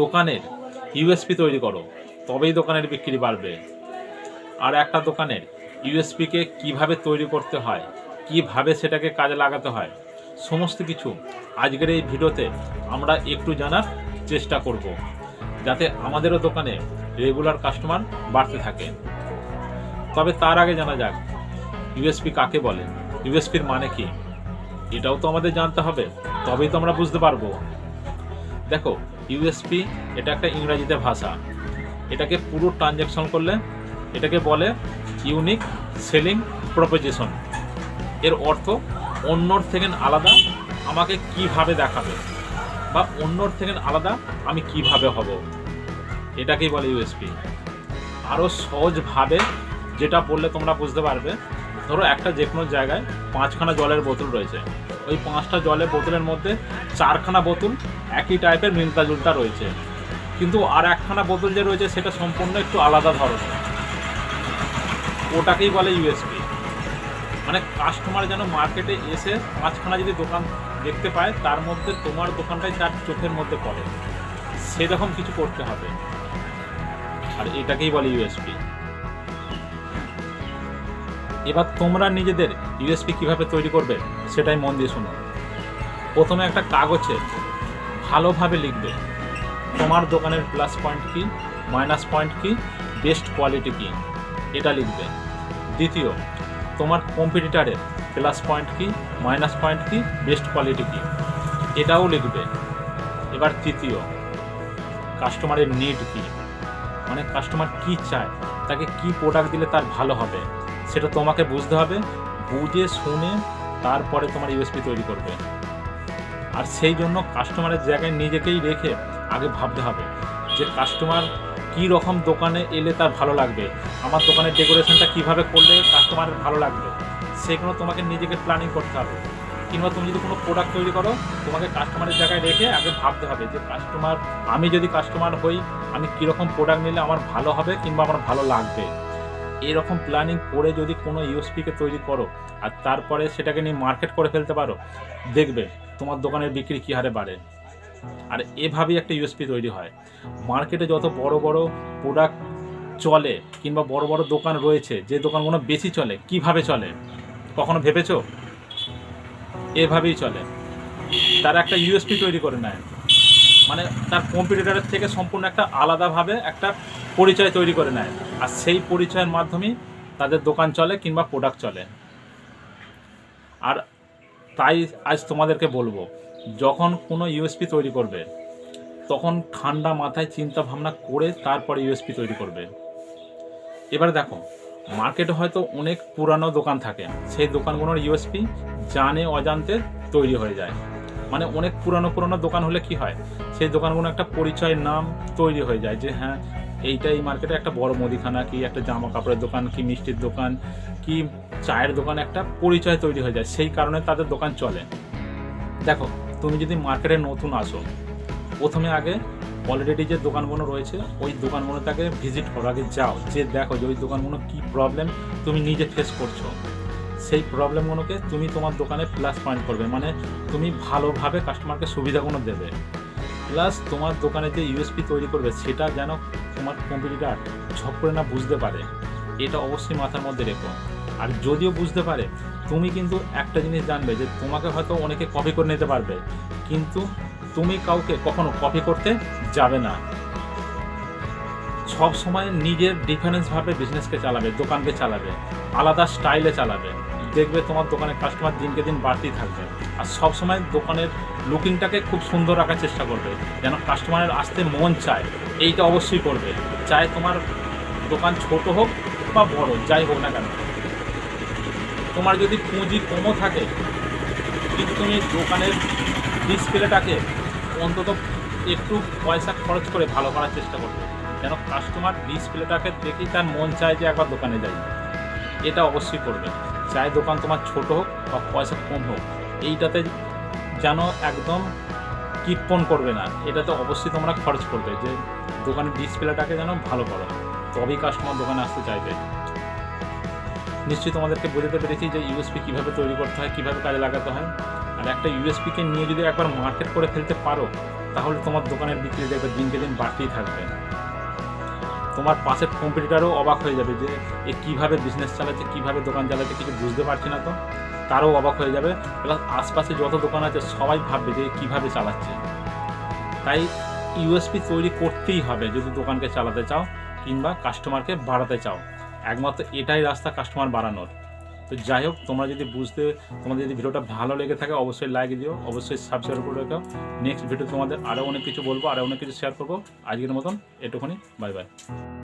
দোকানের ইউএসপি তৈরি করো, তবেই দোকানের বিক্রি বাড়বে। আর একটা দোকানের ইউএসপিকে কীভাবে তৈরি করতে হয়, কীভাবে সেটাকে কাজে লাগাতে হয়, সমস্ত কিছু আজকের এই ভিডিওতে আমরা একটু জানার চেষ্টা করব, যাতে আমাদেরও দোকানে রেগুলার কাস্টমার বাড়তে থাকে। তবে তার আগে জানা যাক ইউএসপি কাকে বলে ইউএসপির মানে কি? এটাও তো আমাদের জানতে হবে, তবেই তো আমরা বুঝতে পারব। দেখো ইউএসপি এটা একটা ইংরাজিতে ভাষা। এটাকে পুরো ট্রানজ্যাকশন করলে, এটাকে বলে ইউনিক সেলিং প্রপোজিশন এর অর্থ, অন্যর থেকে আলাদা আমাকে কীভাবে দেখাবে, বা অন্যর থেকে আলাদা আমি কীভাবে হব। এটাকেই বলে ইউএসপি আরও সহজভাবে যেটা বললে তোমরা বুঝতে পারবে ধরো একটা যে কোনো জায়গায় পাঁচখানা জলের বোতল রয়েছে। ওই পাঁচটা জলের বোতলের মধ্যে চারখানা বোতল একই টাইপের মিলতা জুলতা রয়েছে। কিন্তু আর একখানা বোতল যে রয়েছে, সেটা সম্পূর্ণ একটু আলাদা ধরনের। ওটাকেই বলে ইউএসপি মানে কাস্টমার যেন মার্কেটে এসে পাঁচখানা যদি দোকান দেখতে পায়, তার মধ্যে তোমার দোকানটাই তার চোখের মধ্যে পড়ে। সেরকম কিছু করতে হবে। আর এটাকেই বলে ইউএসপি এবার তোমরা নিজেদের ইউএসপি কীভাবে তৈরি করবে সেটাই মন দিয়ে শোনো। প্রথমে একটা কাগজে ভালোভাবে লিখবে, তোমার দোকানের প্লাস পয়েন্ট কি মাইনাস পয়েন্ট কি বেস্ট কোয়ালিটি কি, এটা লিখবে। দ্বিতীয়, তোমার কম্পিটিটারের প্লাস পয়েন্ট কি মাইনাস পয়েন্ট কি বেস্ট কোয়ালিটি কি, এটাও লিখবে। এবার তৃতীয় কাস্টমারের নিড কি মানে কাস্টমার কি চায়, তাকে কি প্রোডাক্ট দিলে তার ভালো হবে সেটা তোমাকে বুঝতে হবে, বুঝে শুনে তারপরে তোমার ইউএসপি তৈরি করবে। আর সেই জন্য কাস্টমারের জায়গায় নিজেকেই রেখে আগে ভাবতে হবে যে কাস্টমার কী রকম দোকানে এলে তার ভালো লাগবে, আমার দোকানের ডেকোরেশনটা কীভাবে করলে কাস্টমারের ভালো লাগবে, সেগুলো তোমাকে নিজেকে প্ল্যানিং করতে হবে। কিংবা তুমি যদি কোনো প্রোডাক্ট তৈরি করো, তোমাকে কাস্টমারের জায়গায় রেখে আগে ভাবতে হবে যে কাস্টমার আমি যদি কাস্টমার হই, আমি কীরকম প্রোডাক্ট নিলে আমার ভালো হবে কিংবা আমার ভালো লাগবে। এরকম প্ল্যানিং করে যদি কোনো ইউএসপিকে তৈরি করো, আর তারপরে সেটাকে নিয়ে মার্কেট করে ফেলতে পারো, দেখবে তোমার দোকানের বিক্রি কী হারে বাড়ে। আর এভাবেই একটা ইউএসপি তৈরি হয়। মার্কেটে যত বড় বড় প্রোডাক্ট চলে, কিংবা বড় বড় দোকান রয়েছে, যে দোকানগুলো বেশি চলে, কীভাবে চলে? কখনো ভেবেছো? এভাবেই চলে। তারা একটা ইউএসপি তৈরি করে নেয়। মানে তার কম্পিটিটরের থেকে সম্পূর্ণ একটা আলাদাভাবে একটা পরিচয় তৈরি করে নেয়। আর সেই পরিচয়ের মাধ্যমেই তাদের দোকান চলে কিংবা প্রোডাক্ট চলে। আর তাই আজ তোমাদেরকে বলব, যখন কোনো ইউএসপি তৈরি করবে, তখন ঠান্ডা মাথায় চিন্তা ভাবনা করে তারপরে ইউএসপি তৈরি করবে। এবার দেখো মার্কেটে হয়তো অনেক পুরানো দোকান থাকে, সেই দোকানগুলোর ইউএসপি জানে অজান্তে তৈরি হয়ে যায়। মানে অনেক পুরানো পুরানো দোকান হলে কি হয়, সেই দোকানগুলো একটা পরিচয় নাম তৈরি হয়ে যায় যে হ্যাঁ এইটা এই মার্কেটে একটা বড় মুদিখানা কি, একটা জামা কাপড়ের দোকান কি, মিষ্টির দোকান কি, চায়ের দোকান একটা পরিচয় তৈরি হয়ে যায়। সেই কারণে তাদের দোকান চলে। দেখো, তুমি যদি মার্কেটে নতুন আসো, প্রথমে আগে অলরেডি যে দোকানগুলো রয়েছে, ওই দোকানগুলোতে ভিজিট করো, আগে যাও, যে দেখো যে ওই দোকানগুলো কী প্রবলেম তুমি নিজে ফেস করছ। সেই প্রবলেমগুলোকে তুমি তোমার দোকানে প্লাস পয়েন্ট করবে। মানে তুমি ভালোভাবে কাস্টমারকে সুবিধাগুলো দেবে। প্লাস তোমার দোকানে যে ইউএসপি তৈরি করবে, সেটা যেন তোমার কম্পিউটার ঝপ করে না বুঝতে পারে। এটা অবশ্যই মাথার মধ্যে রেখো। আর যদিও বুঝতে পারে, তুমি কিন্তু একটা জিনিস জানবে যে তোমাকে হয়তো অনেকে কপি করে নিতে পারবে, কিন্তু তুমি কাউকে কখনো কপি করতে যাবে না। সব সময় নিজের ডিফারেন্সভাবে বিজনেসকে চালাবে, দোকানকে চালাবে, আলাদা স্টাইলে চালাবে। দেখবে তোমার দোকানে কাস্টমার দিনকে দিন বাড়তেই থাকবে। আর সব সময় দোকানের লুকিংটাকে খুব সুন্দর রাখার চেষ্টা করবে, যেন কাস্টমারের আসতে মন চায়। এইটা অবশ্যই করবে। চাই তোমার দোকান ছোট হোক বা বড়, যাই হোক না কেন। তোমার যদি পুঁজি কমও থাকে, কিন্তু তুমি দোকানের ডিসপ্লেটাকে অন্তত একটু পয়সা খরচ করে ভালো করার চেষ্টা করবে। যেন কাস্টমার ডিসপ্লেটাকে দেখেই তার মন চায় যে একবার দোকানে যাই। এটা অবশ্যই করবে। চাই দোকান তোমার ছোট হোক বা পয়সা কম হোক, এইটাতে যেন একদম কিপন করবে না। এটাতে অবশ্যই তোমরা খরচ করবে যে দোকানের ডিসপ্লেটাকে যেন ভালো করো। তবেই কাস্টমার দোকানে আসতে চাইবে। নিশ্চয়ই তোমাদেরকে বোঝাতে পেরেছি যে ইউএসপি কীভাবে তৈরি করতে হয়, কীভাবে কাজে লাগাতে হয়। আর আর একটা ইউএসপিকে নিয়ে যদি একবার মার্কেট করে ফেলতে পারো, তাহলে তোমার দোকানের বিক্রি দেখবে দিনকে দিন বাড়তেই থাকবে। তোমার পাশের কম্পিটিটারও অবাক হয়ে যাবে যে, এ কীভাবে বিজনেস চালাচ্ছে, কীভাবে দোকান চালাচ্ছে, কিছু বুঝতে পারছি না তো। তারও অবাক হয়ে যাবে। প্লাস আশপাশে যত দোকান আছে, সবাই ভাববে যে কীভাবে চালাচ্ছে। তাই ইউএসপি তৈরি করতেই হবে, যদি দোকানকে চালাতে চাও কিংবা কাস্টমারকে বাড়াতে চাও। একমাত্র এটাই রাস্তা কাস্টমার বাড়ানোর। তো যাই হোক, তোমরা যদি বুঝতে, তোমাদের যদি ভিডিওটা ভালো লেগে থাকে, অবশ্যই লাইক দিও, অবশ্যই সাবস্ক্রাইব করে রাখো। নেক্সট ভিডিও তোমাদের আরও অনেক কিছু বলব, আরও অনেক কিছু শেয়ার করব। আজকের মতন এটুখানি বাই বাই